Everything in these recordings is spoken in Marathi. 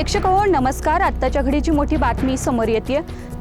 प्रेक्षक हो नमस्कार. आत्ताच्या घडीची मोठी बातमी समोर येते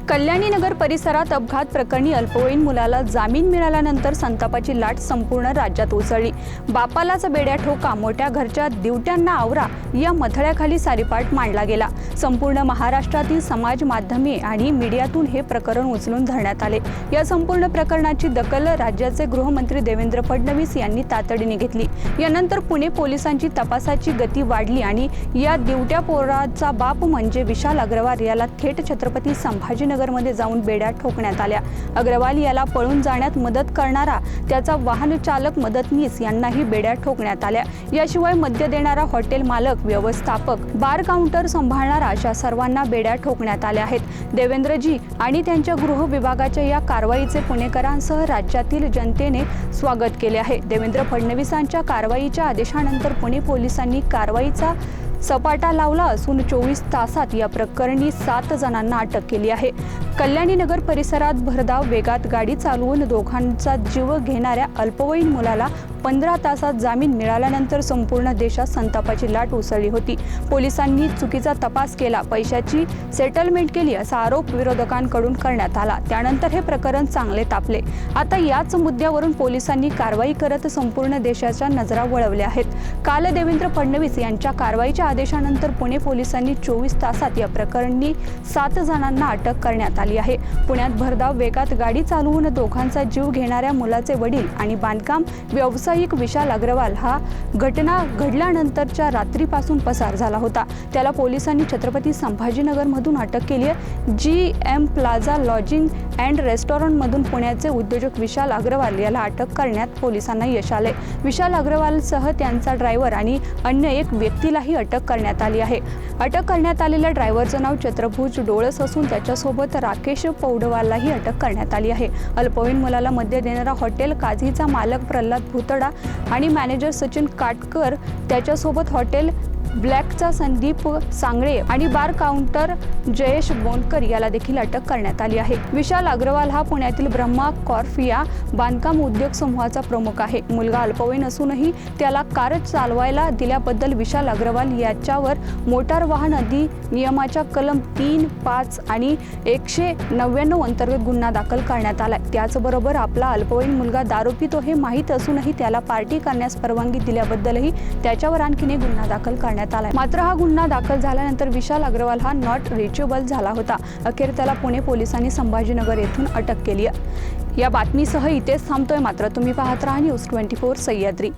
कल्याणी नगर परिसरात अपघात प्रकरणी अल्पवयीन मुलाला जामीन मिळाल्यानंतर संतापाची लाट संपूर्ण राज्यात उसळली. बापालाच बेड्या ठोका मोठ्या घरच्या दिवट्यांना आवरा या मथळ्याखाली सारीपाट मांडला गेला. संपूर्ण महाराष्ट्रातील समाज माध्यमे आणि मीडियातून हे प्रकरण उचलून धरण्यात आले. या संपूर्ण प्रकरणाची दखल राज्याचे गृहमंत्री देवेंद्र फडणवीस यांनी तातडीने घेतली. यानंतर पुणे पोलिसांची तपासाची गती वाढली आणि या दिवट्या पोराचा बाप म्हणजे विशाल अग्रवाल याला थेट छत्रपती संभाजीनगर संभाजीनगरमध्ये जाऊन बेड्या ठोकण्यात आल्या. अग्रवाल याला पळून जाण्यात मदत करणारा त्याचा वाहन चालक मदतनीस यांनाही बेड्या ठोकण्यात आल्या. याशिवाय मद्य देणारा हॉटेल मालक व्यवस्थापक बार काउंटर सांभाळणारा अशा सर्वांना बेड्या ठोकण्यात आल्या आहेत. देवेंद्रजी आणि त्यांच्या गृह विभागाच्या या कारवाईचे पुणेकरांसह राज्यातील जनतेने स्वागत केले आहे. देवेंद्र फडणवीसांच्या कारवाईच्या आदेशानंतर पुणे पोलिसांनी कारवाईचा सपाटा लावला असून चोवीस तासात या प्रकरणी सात जणांना अटक केली आहे. कल्याणी नगर परिसरात भरधाव वेगात गाडी चालवून दोघांचा जीव घेणाऱ्या अल्पवयीन मुलाला पंधरा तासात जामीन मिळाल्यानंतर संपूर्ण देशात संतापाची लाट उसळली होती. पोलिसांनी चुकीचा तपास केला. पैशाची सेटलमेंट केली असा आरोप विरोधकांकडून करण्यात आला. त्यानंतर हे प्रकरण चांगले तापले. आता याच मुद्द्यावरून पोलिसांनी कारवाई करत संपूर्ण देशाच्या नजरा वळवल्या आहेत. काल देवेंद्र फडणवीस यांच्या कारवाईच्या आदेशानंतर पुणे पोलिसांनी चोवीस तासात या प्रकरणी सात जणांना अटक करण्यात आली आहे. पुण्यात भरधाव वेगात गाडी चालवून दोघांचा जीव घेणाऱ्या मुलाचे वडील आणि बांधकाम व्यावसायिक विशाल अग्रवाल हा घटना घडल्यानंतरच्या रात्रीपासून पसार झाला होता. त्याला पोलिसांनी छत्रपती संभाजीनगरमधून अटक केली आहे. G M plaza lodging and रेस्टॉरंटमधून पुण्याचे उद्योजक विशाल अग्रवाल याला अटक करण्यात पोलिसांना यश आले. विशाल अग्रवालसह त्यांचा ड्रायव्हर आणि अन्य एक व्यक्तीलाही अटक करण्यात आली आहे. अटक करण्यात आलेल्या ड्रायव्हरचं नाव चत्रभुज डोळस असून त्याच्यासोबत राकेश पौडवालाही अटक करण्यात आली आहे. अल्पवयीन मुलाला मद्य देणारा हॉटेल काझीचा मालक प्रल्हाद भुतडा आणि मॅनेजर सचिन काटकर त्याच्यासोबत हॉटेल ब्लॅकचा संदीप सांगळे आणि बार काउंटर जयेश बोनकर याला देखील अटक करण्यात आली आहे. विशाल अग्रवाल हा पुण्यातील ब्रह्मा कॉर्फिया बांधकाम उद्योग समूहाचा प्रमुख आहे. मुलगा अल्पवयीन असूनही त्याला कार चालवायला दिल्याबद्दल विशाल अग्रवाल याच्यावर मोटार वाहन अधिनियमाच्या कलम तीन पाच आणि एकशे नव्याण्णव अंतर्गत गुन्हा दाखल करण्यात आला त्याचबरोबर आपला अल्पवयीन मुलगा दारू पितो हे माहीत असूनही त्याला पार्टी करण्यास परवानगी दिल्याबद्दलही त्याच्यावर आणखीन गुन्हा दाखल करण्यात आलाय. मात्र हा गुन्हा दाखल झाल्यानंतर विशाल अग्रवाल हा नॉट रिचेबल झाला होता. अखेर त्याला पुणे पोलिसांनी संभाजीनगर येथून अटक केली आहे. या बातमीसह इथेच थांबतोय मात्र. तुम्ही पाहत राहा न्यूज ट्वेंटी फोर सह्याद्री.